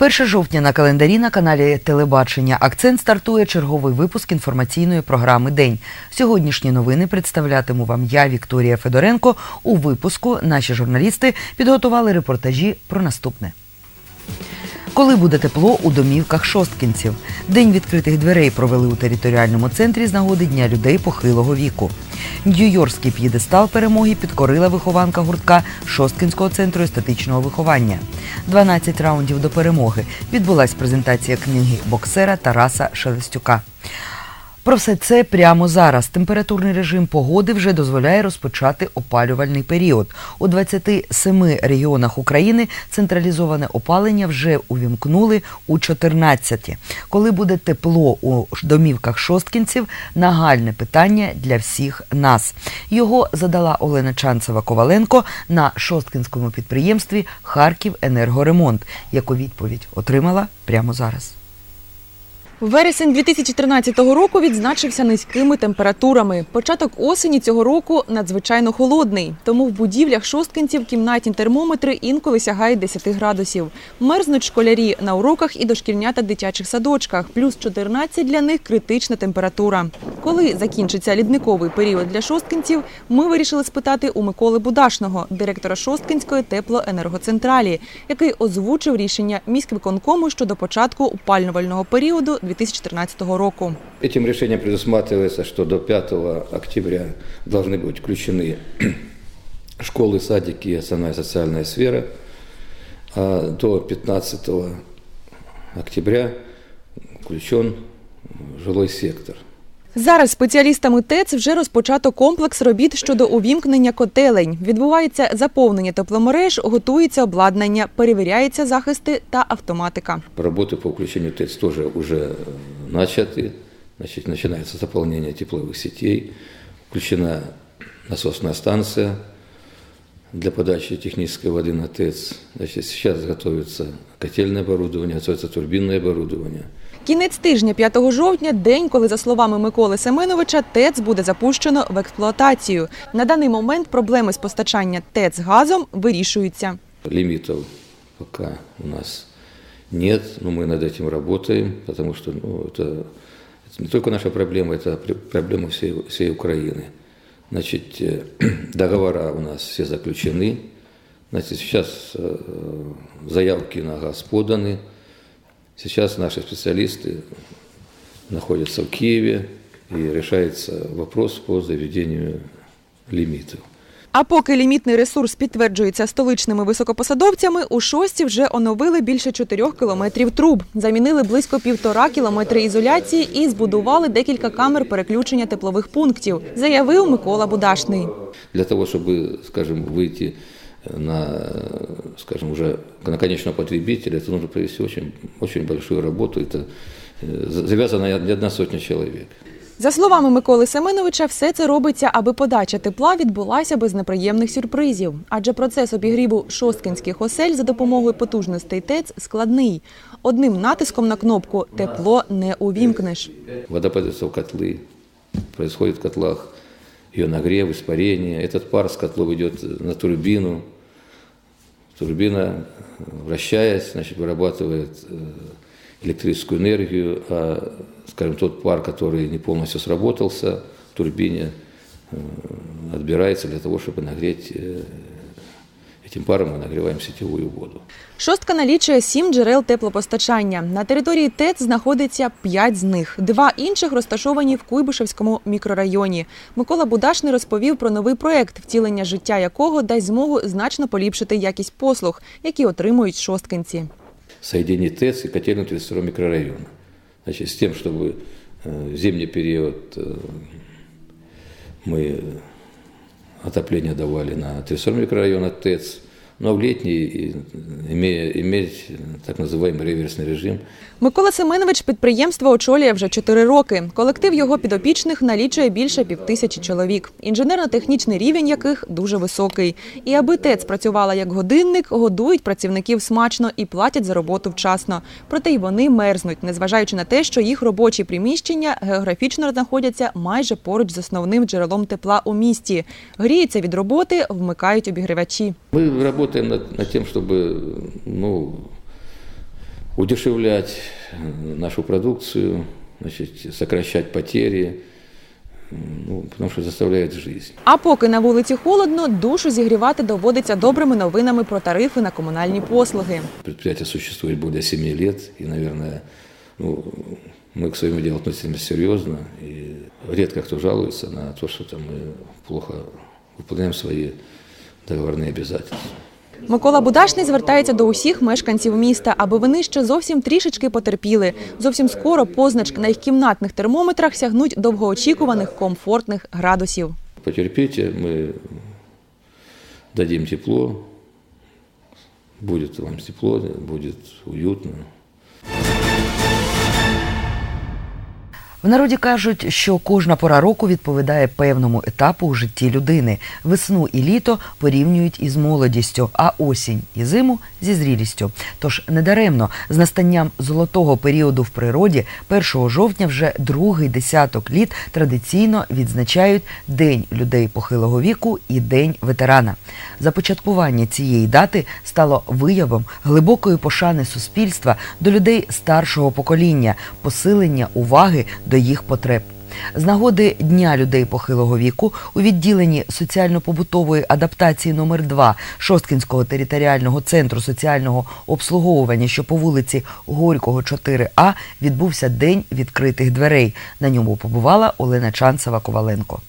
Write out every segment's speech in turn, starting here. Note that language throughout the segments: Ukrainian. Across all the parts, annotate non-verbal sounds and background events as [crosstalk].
1 жовтня на календарі на каналі Телебачення Акцент стартує черговий випуск інформаційної програми День. Сьогоднішні новини представлятиму вам я, Вікторія Федоренко. У випуску наші журналісти підготували репортажі про наступне. Коли буде тепло у домівках шосткінців? День відкритих дверей провели у територіальному центрі з нагоди Дня людей похилого віку. Нью-Йоркський п'єдестал перемоги підкорила вихованка гуртка Шосткінського центру естетичного виховання. 12 раундів до перемоги. Відбулась презентація книги боксера Тараса Шелестюка. Про все це прямо зараз. Температурний режим погоди вже дозволяє розпочати опалювальний період. У 27 регіонах України централізоване опалення вже увімкнули у 14. Коли буде тепло у домівках шосткінців, нагальне питання для всіх нас. Його задала Олена Чанцева-Коваленко на шосткінському підприємстві Харків Енергоремонт, яку відповідь отримала прямо зараз. Вересень 2013 року відзначився низькими температурами. Початок осені цього року надзвичайно холодний. Тому в будівлях шосткинців кімнатні термометри інколи сягають 10 градусів. Мерзнуть школярі на уроках і дошкільнята дитячих садочках. Плюс 14 для них критична температура. Коли закінчиться лідниковий період для шосткинців, ми вирішили спитати у Миколи Будашного, директора Шосткинської теплоенергоцентралі, який озвучив рішення міськвиконкому щодо початку опалювального періоду 2014 року. Этим решением предусматривается, что до 5 октября должны быть включены [clears throat] школы, садики и основная социальная сфера, а до 15 октября включен жилой сектор. Зараз спеціалістами ТЕЦ вже розпочато комплекс робіт щодо увімкнення котелень. Відбувається заповнення тепломереж, готується обладнання, перевіряються захисти та автоматика. Работы по включению ТЭЦ тоже уже начаты. Значит, начинается заполнение тепловых сетей, включена насосная станция для подачи технической воды на ТЭЦ. Значит, сейчас готовится котельное оборудование, готовится турбинное оборудование. Кінець тижня 5 жовтня день, коли, за словами Миколи Семеновича, ТЕЦ буде запущено в експлуатацію. На даний момент проблеми з постачання ТЕЦ газом вирішуються. Лимитов пока у нас нет, но мы над этим работаем, потому что ну, это, это не только наша проблема, это пр- проблема всей, всей Украины. Значит, э, [clears throat] договора у нас все заключены. Значит, сейчас э, заявки на газ поданы. Сейчас наши специалисты находятся в Киеве и решается вопрос по заведению лимитов. А поки лімітний ресурс підтверджується столичними високопосадовцями, у шості вже оновили більше 4 кілометрів труб, замінили близько півтора кілометри ізоляції і збудували декілька камер переключення теплових пунктів, заявив Микола Будашний. Для того, чтобы, скажем, выйти на, скажем, уже на конечного потребителя, это нужно провести очень, очень большую работу. Это э, завязана не одна сотня человек. За словами Миколи Семеновича, все це робиться, аби подача тепла відбулася без неприємних сюрпризів. Адже процес обігріву шосткинських осель за допомогою потужностей ТЕЦ складний. Одним натиском на кнопку тепло не увімкнеш. Вода подается в котлы, происходит в котлах ее нагрев, испарение. Этот пар с котлов идет на турбину. Турбина, вращаясь, значит, вырабатывает э, электрическую энергию, а, скажем, тот пар, который не полностью сработался в турбине, э, отбирается для того, чтобы нагреть э, этим паром мы нагреваем сетевую воду. Шостка налічує сім джерел теплопостачання. На території ТЕЦ знаходиться п'ять з них. Два інших розташовані в Куйбишевському мікрорайоні. Микола Будашний розповів про новий проект, втілення життя якого дасть змогу значно поліпшити якість послуг, які отримують шосткинці. соединить ТЭЦ и котельную 32 микрорайона. Значит, с тем, чтобы э, в зимний период э, мы отопление давали на 32 микрорайона ТЭЦ, но в летний, и, имея, иметь так называемый реверсный режим, Микола Семенович підприємство очолює вже чотири роки. Колектив його підопічних налічує більше півтисячі чоловік, інженерно-технічний рівень яких дуже високий. І аби ТЕЦ працювала як годинник, годують працівників смачно і платять за роботу вчасно. Проте й вони мерзнуть, незважаючи на те, що їх робочі приміщення географічно знаходяться майже поруч з основним джерелом тепла у місті. Гріються від роботи, вмикають обігрівачі. мы работаем над, над тем, чтобы ну, удешевлять э, нашу продукцию, значит, сокращать потери, ну, потому что заставляет жизнь. А поки на вулиці холодно, душу зігрівати доводиться добрими новинами про тарифи на комунальні послуги. Предприятие существует более 7 лет, и, наверное, ну, мы к своему делу относимся серьезно, и редко кто жалуется на то, что там мы плохо выполняем свои договорные обязательства. Микола Будашний звертається до усіх мешканців міста, аби вони ще зовсім трішечки потерпіли. Зовсім скоро позначки на їх кімнатних термометрах сягнуть довгоочікуваних комфортних градусів. Потерпіть, ми дадим тепло, буде вам тепло, буде уютно. В народі кажуть, що кожна пора року відповідає певному етапу у житті людини. Весну і літо порівнюють із молодістю, а осінь і зиму зі зрілістю. Тож недаремно з настанням золотого періоду в природі 1 жовтня вже другий десяток літ традиційно відзначають День людей похилого віку і День ветерана. Започаткування цієї дати стало виявом глибокої пошани суспільства до людей старшого покоління, посилення уваги до їх потреб. З нагоди Дня людей похилого віку у відділенні соціально-побутової адаптації номер 2 Шосткінського територіального центру соціального обслуговування, що по вулиці Горького 4А, відбувся День відкритих дверей. На ньому побувала Олена Чанцева Коваленко.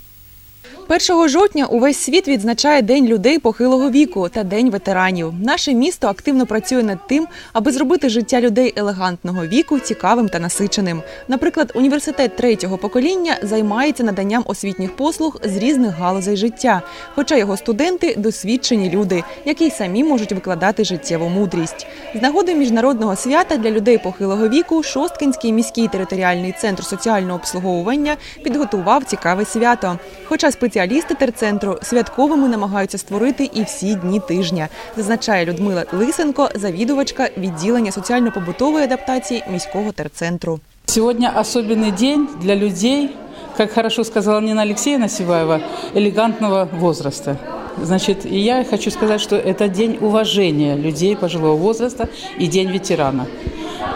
1 жовтня увесь світ відзначає День людей похилого віку та День ветеранів. Наше місто активно працює над тим, аби зробити життя людей елегантного віку цікавим та насиченим. Наприклад, університет третього покоління займається наданням освітніх послуг з різних галузей життя, хоча його студенти досвідчені люди, які й самі можуть викладати життєву мудрість. З нагоди міжнародного свята для людей похилого віку Шосткинський міський територіальний центр соціального обслуговування підготував цікаве свято. Хоча спеціалісти терцентру святковими намагаються створити і всі дні тижня, зазначає Людмила Лисенко, завідувачка відділення соціально-побутової адаптації міського терцентру. Сегодня особенный день для людей, как хорошо сказала Нина Алексеевна Сиваева, элегантного возраста. Значит, и я хочу сказать, что это день уважения людей пожилого возраста и день ветерана.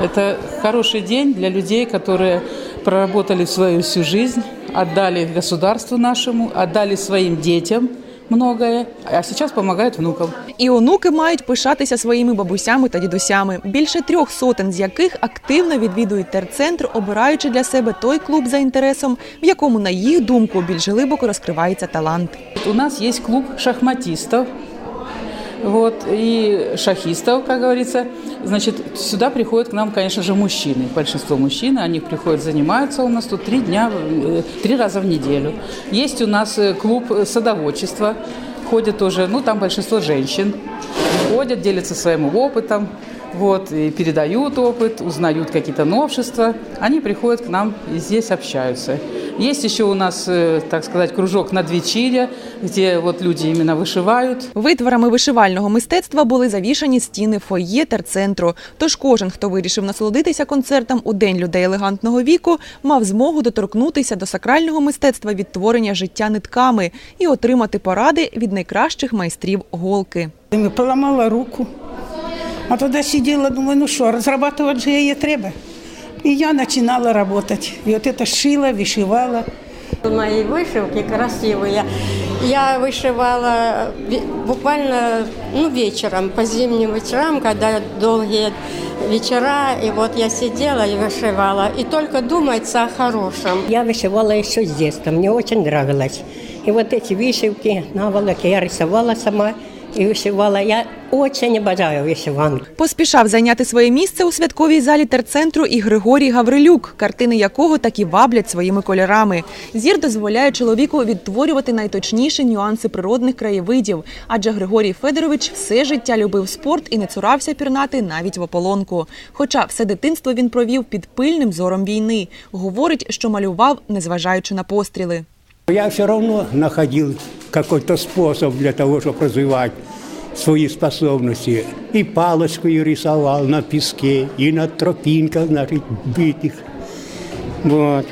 Это хороший день для людей, которые проработали свою всю жизнь, отдали государству нашему, отдали своим детям многое, а сейчас помогают внукам. І онуки мають пишатися своїми бабусями та дідусями, більше трьох сотень з яких активно відвідують терцентр, обираючи для себе той клуб за інтересом, в якому, на їх думку, більш глибоко розкривається талант. У нас есть клуб шахматистов, вот, и шахистов, как говорится. Значит, сюда приходят к нам, конечно же, мужчины. Большинство мужчин, они приходят, занимаются у нас тут три дня, э, три раза в неделю. Есть у нас э, клуб садоводчества, ходят тоже, ну, там большинство женщин. Ходят, делятся своим опытом, вот, и передают опыт, узнают какие-то новшества. Они приходят к нам и здесь общаются. Есть еще у нас, э, так сказать, кружок надвечір'я, где вот люди именно вышивают. Витворами вишивального мистецтва були завішані стіни фойє терцентру. Тож кожен, хто вирішив насолодитися концертом у День людей елегантного віку, мав змогу доторкнутися до сакрального мистецтва відтворення життя нитками і отримати поради від найкращих майстрів голки. Поламала руку. А тоді сиділа, думаю, ну що, розрабатувати же її треба. І я починала працювати. І от це шила, вишивала. Мои вышивки красивые. Я вышивала буквально ну, вечером, по зимним вечерам, когда долгие вечера, и вот я сидела и вышивала, и только думается о хорошем. Я вышивала еще с детства, мне очень нравилось. И вот эти вышивки, наволоки я рисовала сама и вышивала. Я очень обожаю вышиванку. Поспішав зайняти своє місце у святковій залі терцентру і Григорій Гаврилюк, картини якого так і ваблять своїми кольорами. Зір дозволяє чоловіку відтворювати найточніші нюанси природних краєвидів, адже Григорій Федорович все життя любив спорт і не цурався пірнати навіть в ополонку. Хоча все дитинство він провів під пильним зором війни. Говорить, що малював, незважаючи на постріли. Я все равно находил какой-то способ для того, чтобы развивать свои способности. И палочкой рисовал на песке, и на тропинках наших битых. Вот.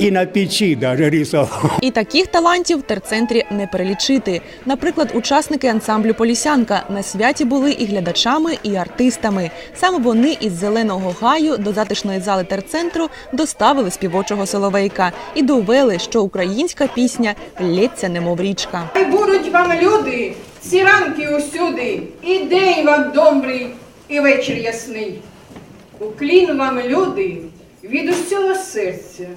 И на печи даже рисовал. І таких талантів в терцентрі не перелічити. Наприклад, учасники ансамблю Полісянка на святі були і глядачами, і артистами. Саме вони із зеленого гаю до затишної зали терцентру доставили співочого соловейка і довели, що українська пісня лється немов річка. Хай будуть вам люди, ці ранки усюди, і день вам добрий, і вечір ясний. Уклін вам, люди, від усього серця.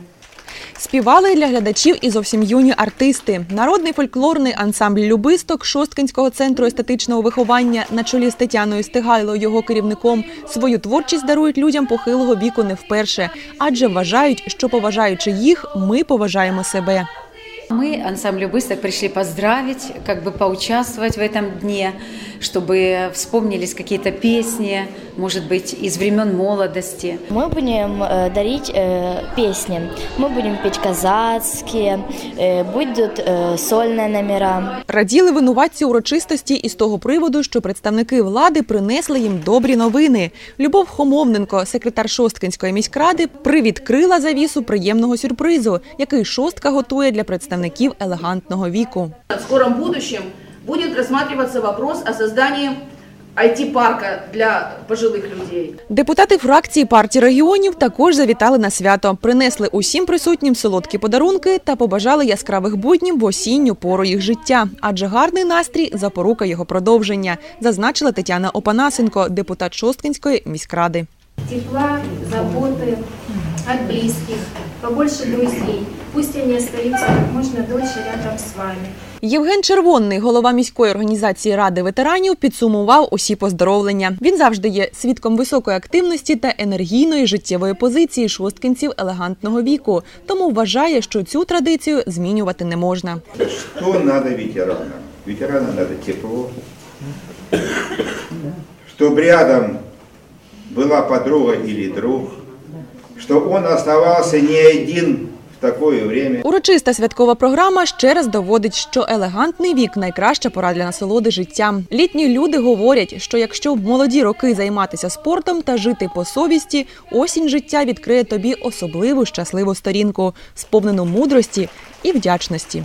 Співали для глядачів і зовсім юні артисти. Народний фольклорний ансамбль Любисток Шосткинського центру естетичного виховання на чолі з Тетяною Стигайло, його керівником, свою творчість дарують людям похилого віку не вперше, адже вважають, що поважаючи їх, ми поважаємо себе. Мы, ансамбль «Бысток», пришли поздравить, как бы поучаствовать в этом дне, чтобы вспомнились какие-то песни, может быть, из времен молодости. Мы будем э, дарить э, песни. Мы будем петь казацкие, э, будут э, сольные номера. Раділи винуватці урочистості із того приводу, що представники влади принесли їм добрі новини. Любов Хомовненко, секретар Шосткинської міськради, привідкрила завісу приємного сюрпризу, який шостка готує для представників елегантного віку. В скором будущем будет рассматриваться вопрос о создании IT-парка для пожилых людей. Депутати фракції партії регіонів також завітали на свято, принесли усім присутнім солодкі подарунки та побажали яскравих буднів в осінню пору їх життя. Адже гарний настрій запорука його продовження, зазначила Тетяна Опанасенко, депутат Шосткинської міськради. тепла, заботы от близких, побольше друзей. Пусть они остаются как можно дольше рядом с вами. Євген Червонний, голова міської організації Ради ветеранів, підсумував усі поздоровлення. Він завжди є свідком високої активності та енергійної життєвої позиції шосткинців елегантного віку. Тому вважає, що цю традицію змінювати не можна. Что надо ветеранам? Ветеранам надо тепло, чтобы рядом была подруга или друг, чтобы он оставался не один в такое время. Урочиста святкова програма ще раз доводить, що елегантний вік найкраща пора для насолоди життям. Літні люди говорять, що якщо в молоді роки займатися спортом та жити по совісті, осінь життя відкриє тобі особливу щасливу сторінку, сповнену мудрості і вдячності.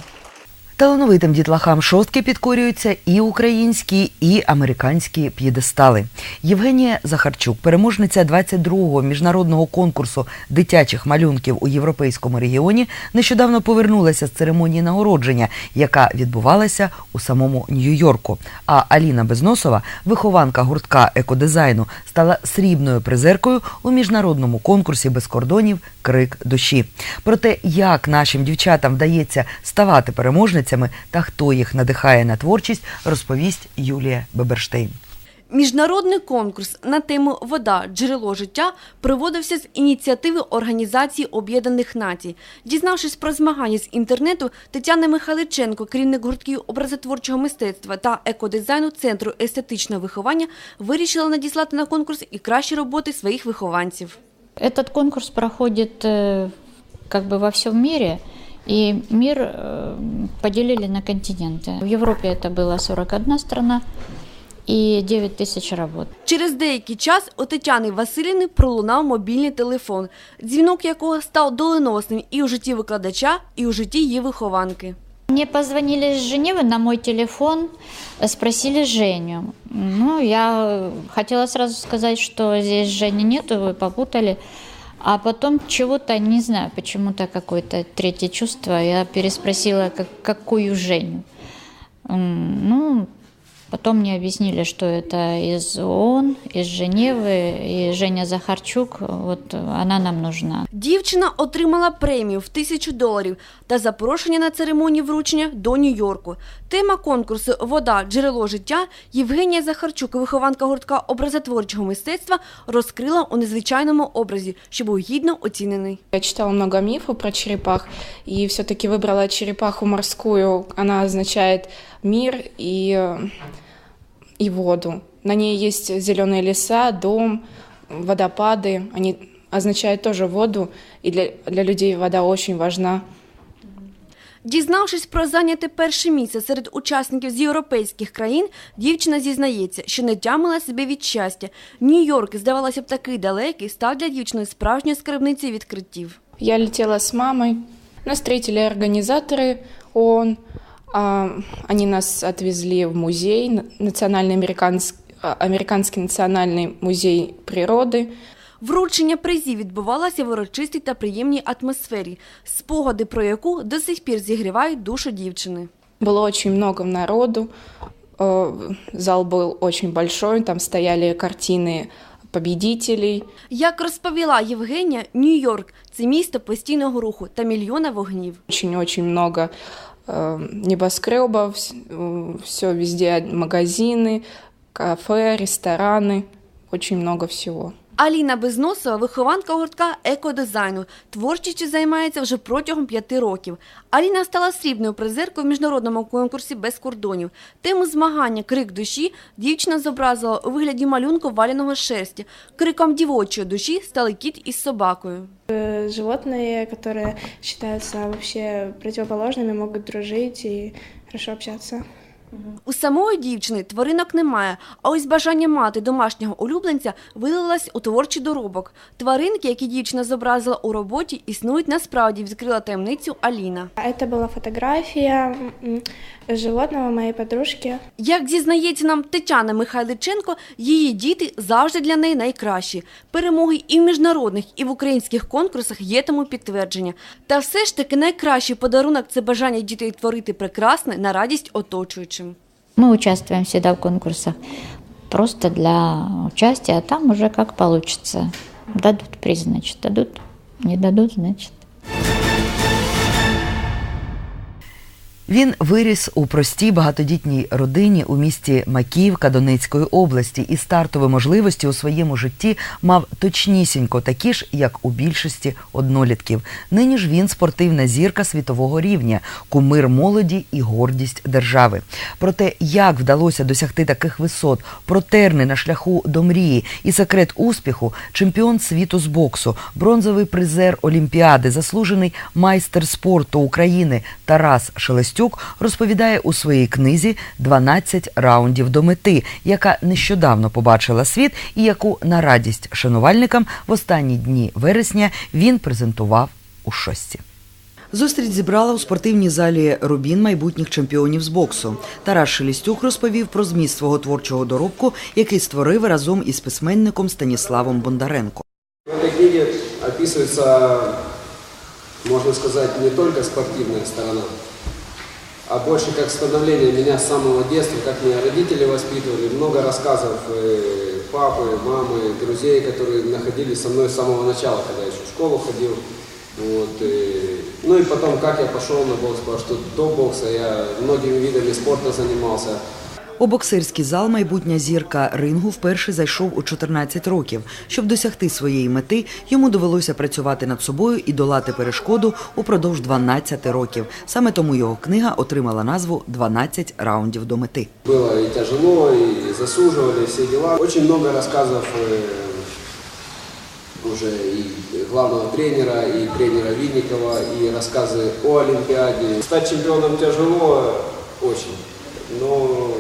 Талановитим дітлахам шостки підкорюються і українські, і американські п'єдестали. Євгенія Захарчук, переможниця 22-го міжнародного конкурсу дитячих малюнків у європейському регіоні, нещодавно повернулася з церемонії нагородження, яка відбувалася у самому Нью-Йорку. А Аліна Безносова, вихованка гуртка екодизайну, стала срібною призеркою у міжнародному конкурсі без кордонів Крик душі. Про те, як нашим дівчатам вдається ставати переможницями та хто їх надихає на творчість, розповість Юлія Беберштейн. Міжнародний конкурс на тему Вода джерело життя проводився з ініціативи Організації Об'єднаних Націй. Дізнавшись про змагання з інтернету, Тетяна Михайличенко, керівник гуртків образотворчого мистецтва та екодизайну Центру естетичного виховання, вирішила надіслати на конкурс і кращі роботи своїх вихованців. Этот конкурс проходит э, как бы во всем мире, и мир э, поделили на континенты. В Европе это была 41 страна и 9 тысяч работ. Через деякий час у Тетяни Василівни пролунав мобільний телефон, дзвінок якого став доленосним і у житті викладача, і у житті її вихованки. Мне позвонили из Женевы на мой телефон, э, спросили Женю. Ну, я хотела сразу сказать, что здесь Жени нету, вы попутали. А потом чего-то, не знаю, почему-то какое-то третье чувство, я переспросила, как, какую Женю. Ну, потом мне объяснили, что это из ООН, из Женевы, и Женя Захарчук, вот она нам нужна. Дівчина отримала премію в тисячу доларів та запрошення на церемонію вручення до Нью-Йорку. Тема конкурсу Вода джерело життя Євгенія Захарчук, вихованка гуртка образотворчого мистецтва, розкрила у незвичайному образі, що був гідно оцінений. Я читала много мифов про черепах и все-таки выбрала черепаху морскую. Она означает мир и, э, и воду. На ней есть зеленые леса, дом, водопады. Они означают тоже воду, и для, для людей вода очень важна. Дізнавшись про зайняте перше місце серед учасників з європейських країн, дівчина зізнається, що не тямила себе від щастя. Нью-Йорк, здавалося б, такий далекий, став для дівчини справжньою скарбницею відкриттів. Я летела с мамой. Нас встретили организаторы ООН. А, Они нас отвезли в музей, на- национальный американский, американский национальный музей природы. Вручення призів відбувалося в урочистій та приємній атмосфері, спогади про яку до сих пір зігрівають душу дівчини. Было очень много народу. Э, Зал был очень большой, там стояли картины победителей. Як розповіла Євгенія, Нью-Йорк це місто постійного руху та мільйона вогнів. Очень-очень много э, небоскребов, все везде магазины, кафе, рестораны, очень много всего. Аліна Безносова – вихованка гуртка екодизайну. Творчістю займається вже протягом п'яти років. Аліна стала срібною призеркою в міжнародному конкурсі без кордонів. Тему змагання Крик душі дівчина зобразила у вигляді малюнку валяного шерсті. Криком дівочої душі стали кіт із собакою. Э, Животные, которые считаются вообще противоположными, могут дружить и хорошо общаться. У самої дівчини тваринок немає, а ось бажання мати домашнього улюбленця вилилось у творчий доробок. Тваринки, які дівчина зобразила у роботі, існують насправді, відкрила таємницю Аліна. Це була фотография м, животного моей подружки. Як зізнається нам Тетяна Михайличенко, її діти завжди для неї найкращі. Перемоги і в міжнародних, і в українських конкурсах є тому підтвердження. Та все ж таки найкращий подарунок це бажання дітей творити прекрасне на радість оточуючим. Мы участвуем всегда в конкурсах просто для участия, а там уже как получится. Дадут приз, значит, дадут. Не дадут, значит. Він виріс у простій багатодітній родині у місті Макіївка Донецької області і стартові можливості у своєму житті мав точнісінько такі ж, як у більшості однолітків. Нині ж він спортивна зірка світового рівня, кумир молоді і гордість держави. Про те, як вдалося досягти таких висот, про терни на шляху до мрії і секрет успіху, чемпіон світу з боксу, бронзовий призер Олімпіади, заслужений майстер спорту України Тарас Шелестюк розповідає у своїй книзі «12 раундів до мети, яка нещодавно побачила світ і яку на радість шанувальникам в останні дні вересня він презентував у шості. Зустріч зібрала у спортивній залі Рубін майбутніх чемпіонів з боксу. Тарас Шелістюк розповів про зміст свого творчого доробку, який створив разом із письменником Станіславом Бондаренко. В этой книге описывается, можно сказать, не только спортивная сторона, а больше как становление меня с самого детства, как меня родители воспитывали, много рассказов э, папы, мамы, друзей, которые находились со мной с самого начала, когда я еще в школу ходил. Вот, и- ну и потом, как я пошел на бокс, потому что до бокса я многими видами спорта занимался. У боксерський зал майбутня зірка рингу вперше зайшов у 14 років. Щоб досягти своєї мети, йому довелося працювати над собою і долати перешкоду упродовж 12 років. Саме тому його книга отримала назву «12 раундів до мети. Было и тяжело, и засуживали все дела. Очень много рассказов э, уже и главного тренера, и тренера Винникова, и рассказы о Олимпиаде. Стать чемпионом тяжело очень, но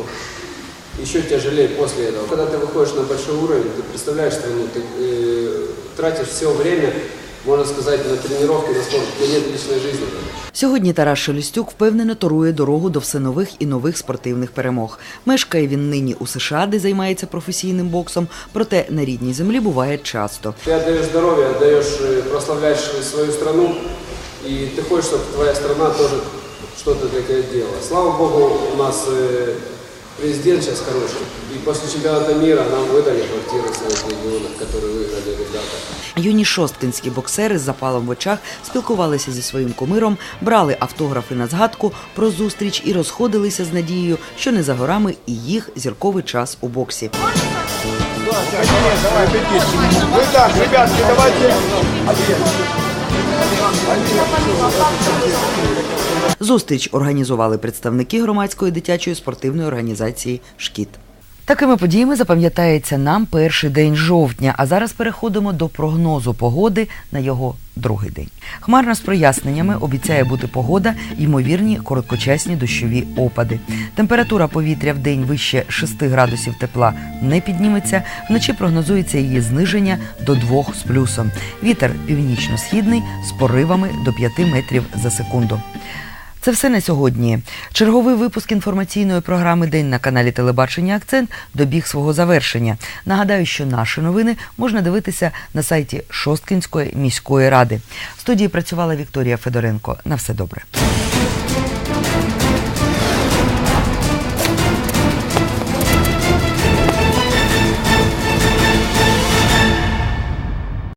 еще тяжелее после этого. Когда ты выходишь на большой уровень, ты представляешь страну, ты э, тратишь все время, можно сказать, на тренировки, на спорт, у тебя нет личной жизни. Сьогодні Тарас Шелестюк впевнено торує дорогу до все нових і нових спортивних перемог. Мешкає він нині у США, де займається професійним боксом, проте на рідній землі буває часто. Ты отдаешь здоровье, отдаешь, э, прославляешь свою страну, и ты хочешь, чтобы твоя страна тоже что-то для тебя делала. Слава Богу, у нас э, президент сейчас хороший, и после чемпионата мира нам выдали квартиры в своих регионах, которые выиграли ребята. Юні шосткинські боксери з запалом в очах спілкувалися зі своїм кумиром, брали автографи на згадку про зустріч і розходилися з надією, що не за горами і їх зірковий час у боксі. Вы так, ребятки, давайте. Зустріч організували представники громадської дитячої спортивної організації Шкіт. Такими подіями запам'ятається нам перший день жовтня. А зараз переходимо до прогнозу погоди на його другий день. Хмарно з проясненнями обіцяє бути погода, ймовірні короткочасні дощові опади. Температура повітря в день вище 6 градусів тепла не підніметься. Вночі прогнозується її зниження до 2 з плюсом. Вітер північно-східний з поривами до 5 метрів за секунду. Це все на сьогодні. Черговий випуск інформаційної програми День на каналі Телебачення Акцент добіг свого завершення. Нагадаю, що наші новини можна дивитися на сайті Шосткинської міської ради. В студії працювала Вікторія Федоренко. На все добре.